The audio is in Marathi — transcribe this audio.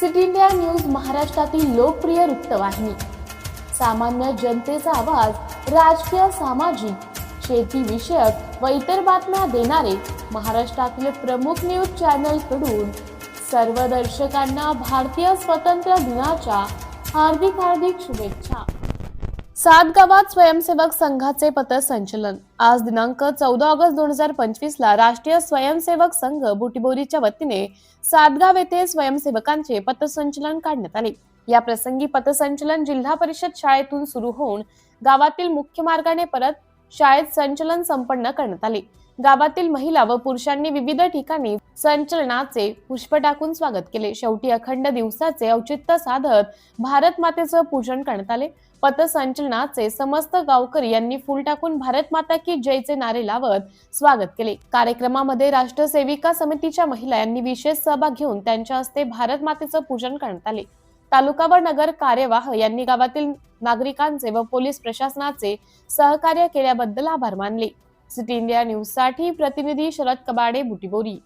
सिटी इंडिया न्यूज महाराष्ट्रातील लोकप्रिय वृत्तवाहिनी. सामान्य जनतेचा आवाज राजकीय सामाजिक शेती विषयक व इतर बातम्या देणारे महाराष्ट्रातील प्रमुख न्यूज चॅनलकडून सर्व दर्शकांना भारतीय स्वातंत्र्य दिनाच्या हार्दिक हार्दिक शुभेच्छा. सात गावात स्वयंसेवक संघाचे पथसंचलन आज दिनांक चौदा ऑगस्ट दोन हजार पंचवीस ला राष्ट्रीय स्वयंसेवक संघ बुटीबोरीच्या वतीने सातगाव येथे स्वयंसेवकांचे पथसंचलन काढण्यात आले. या प्रसंगी पथसंचलन जिल्हा परिषद शाळेतून सुरू होऊन गावातील मुख्य मार्गाने परत शाळेत संचलन संपन्न करण्यात आले. गावातील महिला व पुरुषांनी विविध ठिकाणी संचलनाचे पुष्प टाकून स्वागत केले. शेवटी अखंड दिवसाचे औचित्य साधत भारत मातेचं पूजन करण्यात आले. पथसंचलनाचे समस्त गावकरी यांनी फुल टाकून भारत माता की जयचे नारे लावत स्वागत केले. कार्यक्रमामध्ये राष्ट्रसेविका समितीच्या महिला यांनी विशेष सहभाग घेऊन त्यांच्या हस्ते भारत मातेचं पूजन करण्यात आले. तालुका व नगर कार्यवाह यांनी गावातील नागरिकांचे व पोलीस प्रशासनाचे सहकार्य केल्याबद्दल आभार मानले. सिटी इंडिया न्यूजसाठी प्रतिनिधी शरद कबाडे बुटीबोरी.